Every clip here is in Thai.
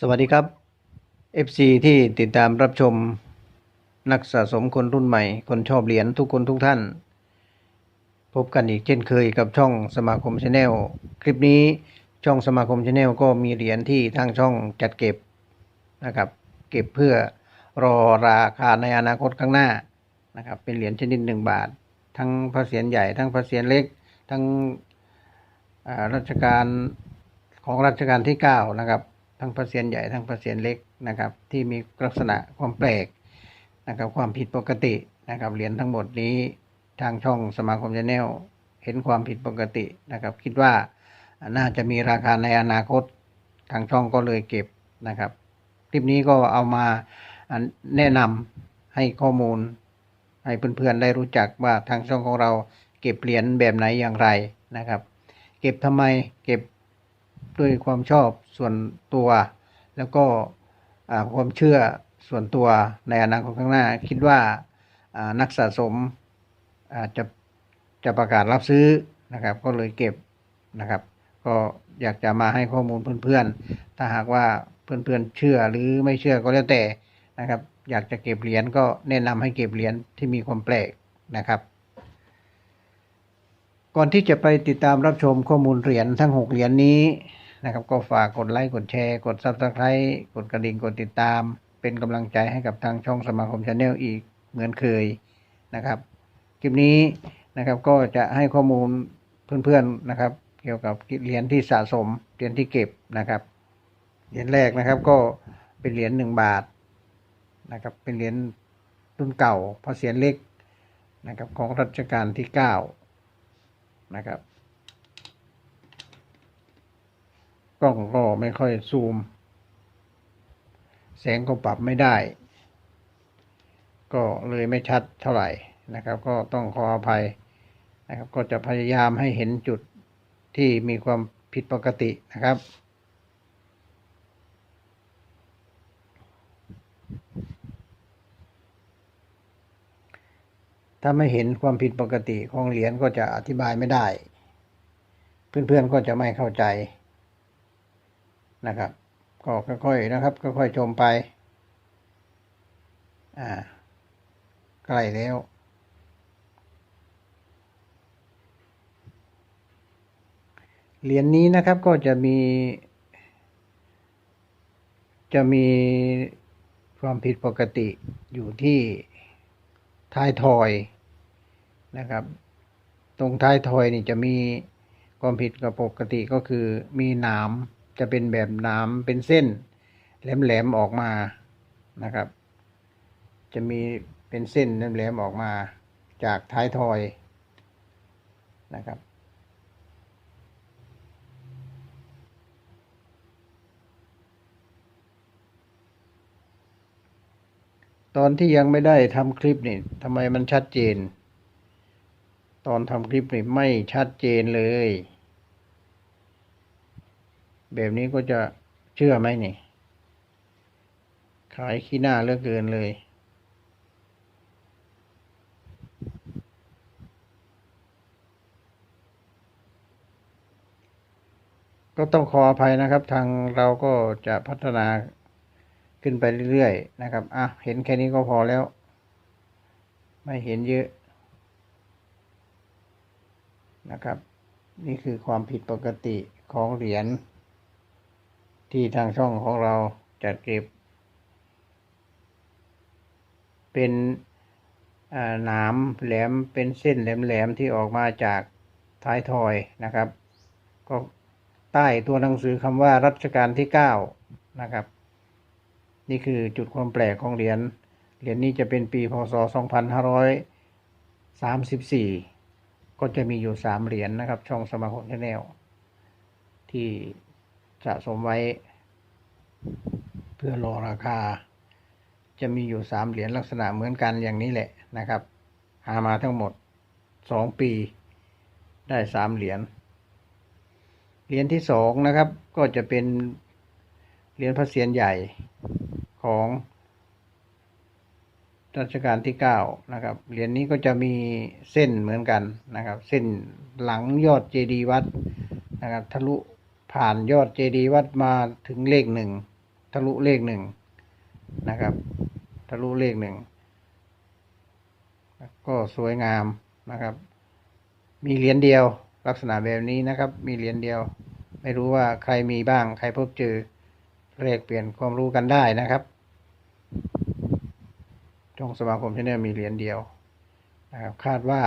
สวัสดีครับ FC ที่ติดตามรับชมนักสะสมคนรุ่นใหม่ คนชอบเหรียญทุกคนทุกท่าน พบกันอีกเช่นเคยกับช่องสมาคมชาแนลคลิปนี้ช่องสมาคมชาแนลก็มีเหรียญที่ทางช่องจัดเก็บนะครับ เก็บเพื่อรอราคาในอนาคตข้างหน้านะครับ เป็นเหรียญชนิดหนึ่งบาท ทั้งพระเศียรใหญ่ทั้งพระเศียรเล็ก ทั้งอ่ารัชกาลของรัชกาลที่เก้านะครับ ทั้งพระเศียรใหญ่ทั้งพระเศียรเล็กนะครับ ที่มีลักษณะความแปลกนะครับความผิดปกตินะครับเหรียญทั้งหมดนี้ทางช่องสมาคมชาแนลเห็นความผิดปกตินะครับ คิดว่าน่าจะมีราคาในอนาคตทางช่องก็เลยเก็บนะครับ คลิปนี้ก็เอามาแนะนำให้ข้อมูล ให้เพื่อนๆได้รู้จักว่าทางช่องของเราเก็บเหรียญแบบไหนอย่างไรนะครับ เก็บทำไมเก็บ ด้วยความชอบส่วนตัว แล้วก็ความเชื่อส่วนตัวในอนาคตข้างหน้า คิดว่านักสะสมจะจะประกาศรับซื้อนะครับ ก็เลยเก็บนะครับ ก็อยากจะมาให้ข้อมูลเพื่อนๆ ถ้าหากว่าเพื่อนๆเชื่อหรือไม่เชื่อก็แล้วแต่นะครับ อยากจะเก็บเหรียญก็แนะนำให้เก็บเหรียญที่มีความแปลกนะครับ ก่อนที่จะไปติดตามรับชมข้อมูลเหรียญทั้ง 6 เหรียญนี้ นะครับ ก็ฝากกดไลค์กดแชร์ กด Subscribe กดกระดิ่งกดติดตาม เป็นกำลังใจให้กับทางช่องสมาคมชาแนลอีกเหมือนเคยนะครับคลิปนี้นะครับก็จะให้ข้อมูลเพื่อนๆนะครับ เกี่ยวกับเหรียญที่สะสมเหรียญที่เก็บนะครับเหรียญแรกนะครับก็เป็นเหรียญหนึ่งบาทนะครับเป็นเหรียญรุ่นเก่าพระเศียรเล็กนะครับของรัชกาลที่เก้านะครับ กล้องก็ไม่ค่อยซูม แสงก็ปรับไม่ได้ ก็เลยไม่ชัดเท่าไหร่นะครับ ก็ต้องขออภัยนะครับ ก็จะพยายามให้เห็นจุดที่มีความผิดปกตินะครับ ถ้าไม่เห็นความผิดปกติของเหรียญก็จะอธิบายไม่ได้ เพื่อนๆก็จะไม่เข้าใจ นะครับ ก็ค่อยๆนะครับค่อยๆชมไป อ่าใกล้แล้วเหรียญนี้นะครับก็จะมี จะมีความผิดปกติอยู่ที่ท้ายทอยนะครับ ตรงท้ายทอยนี่จะมีความผิดกับปกติก็คือมีหนาม จะเป็นแบบหนามเป็นเส้น แหลมๆออกมานะครับ จะมีเป็นเส้นแหลมๆออกมาจากท้ายทอยนะครับ ตอนที่ยังไม่ได้ทำคลิปนี่ทำไมมันชัดเจน ตอนทำคลิปนี่ไม่ชัดเจนเลย แบบนี้ก็จะเชื่อไหมนี่ ขายขี้หน้าเลือเกินเลย ก็ต้องขออภัยนะครับ ทางเราก็จะพัฒนาขึ้นไปเรื่อยๆนะครับ อะ เห็นแค่นี้ก็พอแล้ว ไม่เห็นเยอะนะครับ นี่คือความผิดปกติของเหรียญ ที่ทางช่องของเราจัดเก็บ เป็นหนามแหลมเป็นเส้นแหลมๆที่ออกมาจากท้ายทอยนะครับ ก็ใต้ตัวหนังสือคำว่ารัชกาลที่เก้านะครับ นี่คือจุดความแปลกของเหรียญเหรียญนี้จะเป็นปีพศ 2534 ก็จะมีอยู่สามเหรียญนะครับ ช่องสมาคมชาแนลที่ สะสมไว้ เพื่อรอราคา จะมีอยู่สามเหรียญลักษณะเหมือนกันอย่างนี้แหละนะครับ หามาทั้งหมดสองปี ได้สามเหรียญเหรียญที่สองนะครับ ก็จะเป็นเหรียญพระเศียรใหญ่ของรัชกาลที่เก้านะครับ เหรียญนี้ก็จะมีเส้นเหมือนกันนะครับ เส้นหลังยอดเจดีย์วัดนะครับ ทะลุ ผ่านยอดเจดีย์วัดมาถึงเลขหนึ่งทะลุเลขหนึ่งนะครับ ทะลุเลขหนึ่งก็สวยงามนะครับ มีเหรียญเดียวลักษณะแบบนี้นะครับ มีเหรียญเดียว ไม่รู้ว่าใครมีบ้าง ใครพบเจอเลขเปลี่ยนความรู้กันได้นะครับช่องสมาคมชาแนลมีเหรียญเดียวนะครับ คาดว่า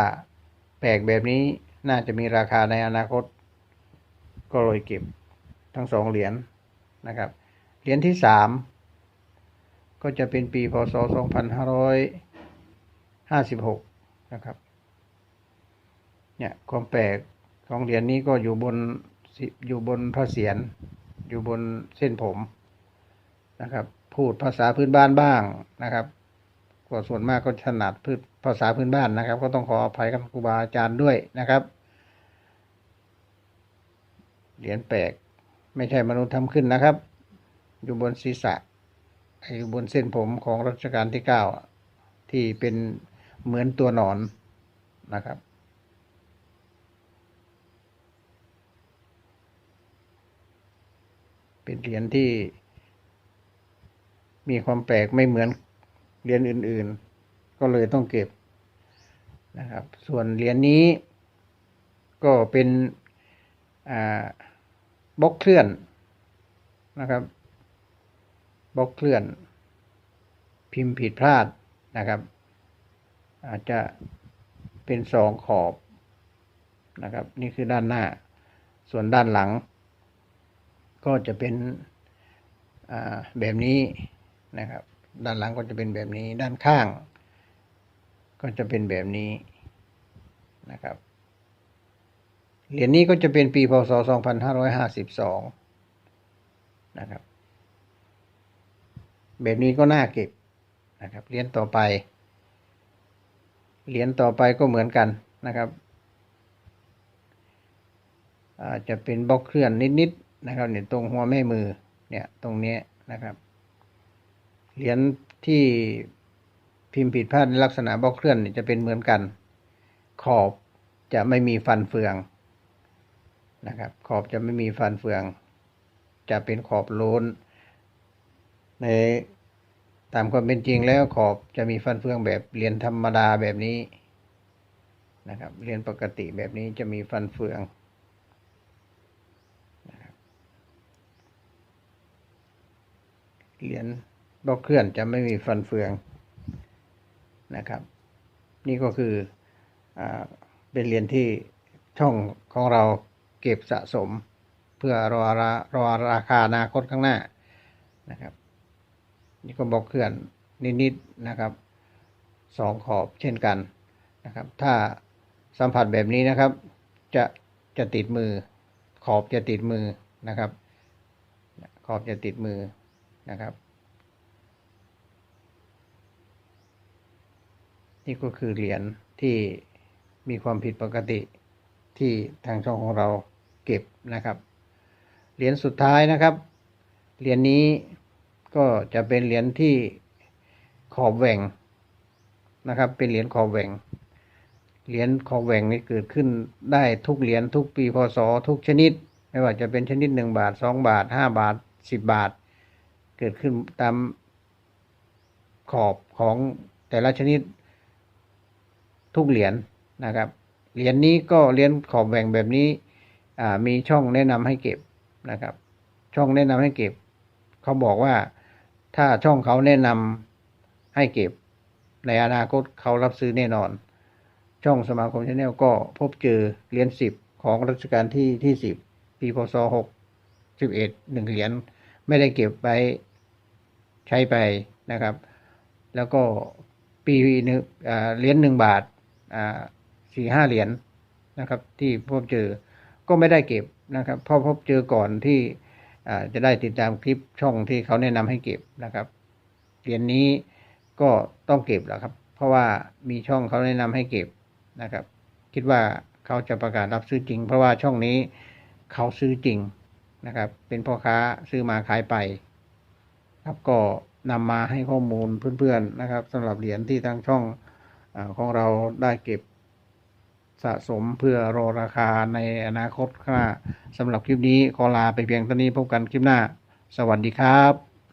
แปลกแบบนี้น่าจะมีราคาในอนาคต ก็เลยเก็บทั้งสองเหรียญนะครับ เหรียญที่สามก็จะเป็นปีพศสองพันะครับเนี่ยความแปลกของเหรียญนี้ก็อยู่บนสิอยู่บนพระเศียรอยู่บนเส้นผมนะครับ พูดภาษาพื้นบ้านบ้างนะครับก็ส่วนมากก็ถนัดพืชภาษาพื้นบ้านนะครับ ก็ต้องขออภัยกับครูบาอาจารย์ด้วยนะครับ เหรียญแปลก ไม่ใช่มนุษย์ทำขึ้นนะครับ อยู่บนศีรษะอยู่บนเส้นผมของรัชกาลที่เก้าที่เป็นเหมือนตัวหนอนนะครับเป็นเหรียญที่มีความแปลกไม่เหมือนเหรียญอื่น ๆ ก็เลยต้องเก็บนะครับ ส่วนเหรียญนี้ก็เป็น บล็อกเคลื่อนนะครับบล็อกเคลื่อน พิมพ์ผิดพลาดนะครับ อาจจะเป็นสองขอบนะครับ นี่คือด้านหน้า ส่วนด้านหลัง ก็จะเป็นแบบนี้นะครับ ด้านหลังก็จะเป็นแบบนี้ ด้านข้าง ก็จะเป็นแบบนี้นะครับ เหรียญนี้ก็จะเป็นปีพศ 2552 นะครับ แบบนี้ก็น่าเก็บนะครับ เหรียญต่อไป เหรียญต่อไปก็เหมือนกันนะครับ อาจจะเป็นบล็อกเคลื่อนนิดๆนะครับเนี่ยตรงหัวแม่มือเนี่ยตรงนี้นะครับ เหรียญที่พิมพ์ผิดพลาดในลักษณะบล็อกเคลื่อนจะเป็นเหมือนกัน ขอบจะไม่มีฟันเฟือง นะครับ ขอบจะไม่มีฟันเฟือง จะเป็นขอบโลนในตามความเป็นจริงแล้วขอบจะมีฟันเฟืองแบบเรียญธรรมดาแบบนี้นะครับ เรียญปกติแบบนี้จะมีฟันเฟืองเหรียญบล็อกเคลื่อนจะไม่มีฟันเฟืองนะครับ นี่ก็คืออเป็นเหรียญที่ช่องของเรา เก็บสะสม เพื่อรอรารอราคาอนาคตข้างหน้านะครับ นี่ก็บอกเคลื่อนนิดๆนะครับสองขอบเช่นกันนะครับ ถ้าสัมผัสแบบนี้นะครับ จะจะติดมือ ขอบจะติดมือนะครับ ขอบจะติดมือนะครับนี่ก็คือเหรียญที่มีความผิดปกติ ที่ทางช่องของเราเก็บนะครับเหรียญสุดท้ายนะครับเหรียญนี้ก็จะเป็นเหรียญที่ขอบแหว่งนะครับ เป็นเหรียญขอบแหว่งเหรียญขอบแหว่งนี้เกิดขึ้นได้ทุกเหรียญทุกปีพศทุกชนิด ไม่ว่าจะเป็นชนิดหนึ่งบาทสองบาทห้าบาทสิบบาท เกิดขึ้นตามขอบของแต่ละชนิดทุกเหรียญนะครับ เหรียญนี้ก็เหรียญขอบแหว่งแบบนี้มีช่องแนะนำให้เก็บนะครับ ช่องแนะนำให้เก็บ เขาบอกว่าถ้าช่องเขาแนะนำให้เก็บ ในอนาคตเขารับซื้อแน่นอน ช่องสมาคมชาแนลก็พบเจอเหรียญสิบของรัชกาลที่ที่สิบปีพศหกสิบเอ็ดหนึ่งเหรียญไม่ได้เก็บไปใช้ไปนะครับ แล้วก็ปีนึงเหรียญหนึ่งบาทอ่า สี่ห้าเหรียญนะครับ ที่พบเจอก็ไม่ได้เก็บนะครับเพราะพบเจอก่อนที่จะได้ติดตามคลิปช่องที่เขาแนะนำให้เก็บนะครับเหรียญนนี้ก็ต้องเก็บแหละครับ เพราะว่ามีช่องเขาแนะนำให้เก็บนะครับ คิดว่าเขาจะประกาศรับซื้อจริง เพราะว่าช่องนี้เขาซื้อจริงนะครับ เป็นพ่อค้าซื้อมาขายไป ครับก็นำมาให้ข้อมูลเพื่อนๆนะครับสำหรับเหรียญที่ทางช่องอของเราได้เก็บ สะสมเพื่อรอราคาในอนาคตข้างหน้าสำหรับคลิปนี้ขอลาไปเพียงเท่านี้พบกันคลิปหน้า สวัสดีครับ